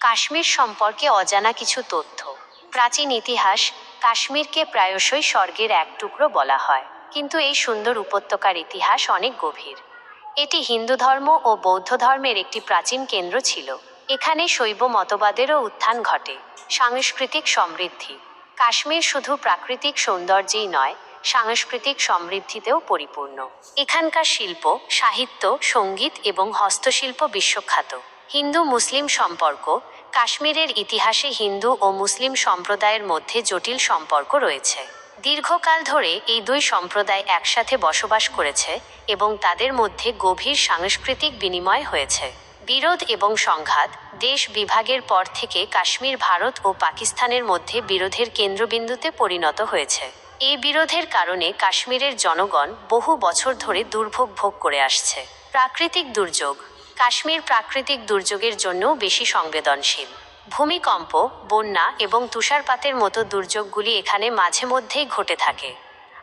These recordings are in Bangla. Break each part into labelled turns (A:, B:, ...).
A: কাশ্মীর সম্পর্কে অজানা কিছু তথ্য। প্রাচীন ইতিহাস কাশ্মীরকে প্রায়শই স্বর্গের এক টুকরো বলা হয়। কিন্তু এই সুন্দর উপত্যকার ইতিহাস অনেক গভীর। এটি হিন্দু ধর্ম ও বৌদ্ধ ধর্মের একটি প্রাচীন কেন্দ্র ছিল। এখানে শৈব মতবাদেরও উত্থান ঘটে। সাংস্কৃতিক সমৃদ্ধি। কাশ্মীর শুধু প্রাকৃতিক সৌন্দর্যেই নয়, সাংস্কৃতিক সমৃদ্ধিতেও পরিপূর্ণ। এখানকার শিল্প, সাহিত্য, সংগীত এবং হস্তশিল্প বিশ্বখ্যাত। হিন্দু মুসলিম সম্পর্ক, কাশ্মীরের ইতিহাসে হিন্দু ও মুসলিম সম্প্রদায়ের মধ্যে জটিল সম্পর্ক রয়েছে। দীর্ঘকাল ধরে এই দুই সম্প্রদায় একসাথে বসবাস করেছে এবং তাদের মধ্যে গভীর সাংস্কৃতিক বিনিময় হয়েছে। বিরোধ এবং সংঘাত দেশ বিভাগের পর থেকে কাশ্মীর, ভারত ও পাকিস্তানের মধ্যে বিরোধের কেন্দ্রবিন্দুতে পরিণত হয়েছে। এই বিরোধের কারণে কাশ্মীরের জনগণ বহু বছর ধরে দুর্ভোগ ভোগ করে আসছে। প্রাকৃতিক দুর্যোগ কাশ্মীর প্রাকৃতিক দুর্যোগের জন্যও বেশি সংবেদনশীল। ভূমিকম্প, বন্যা এবং তুষারপাতের মতো দুর্যোগগুলি এখানে মাঝে মধ্যেই ঘটে থাকে।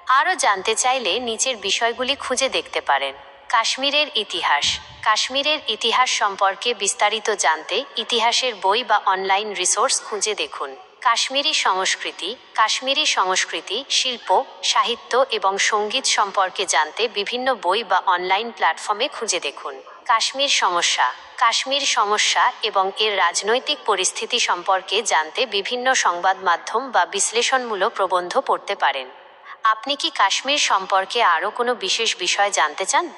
A: আরও জানতে চাইলে নিচের বিষয়গুলি খুঁজে দেখতে পারেন। কাশ্মীরের ইতিহাস। কাশ্মীরের ইতিহাস সম্পর্কে বিস্তারিত জানতে ইতিহাসের বই বা অনলাইন রিসোর্স খুঁজে দেখুন। কাশ্মীরি সংস্কৃতি কাশ্মীরি সংস্কৃতি, শিল্প, সাহিত্য এবং সংগীত সম্পর্কে জানতে বিভিন্ন বই বা অনলাইন প্ল্যাটফর্মে খুঁজে দেখুন। কাশ্মীর সমস্যা। কাশ্মীর সমস্যা এবং এর রাজনৈতিক পরিস্থিতি সম্পর্কে জানতে বিভিন্ন সংবাদ মাধ্যম বা বিশ্লেষণমূলক প্রবন্ধ পড়তে পারেন। আপনি কি কাশ্মীর সম্পর্কে আরও কোনো বিশেষ বিষয় জানতে চান?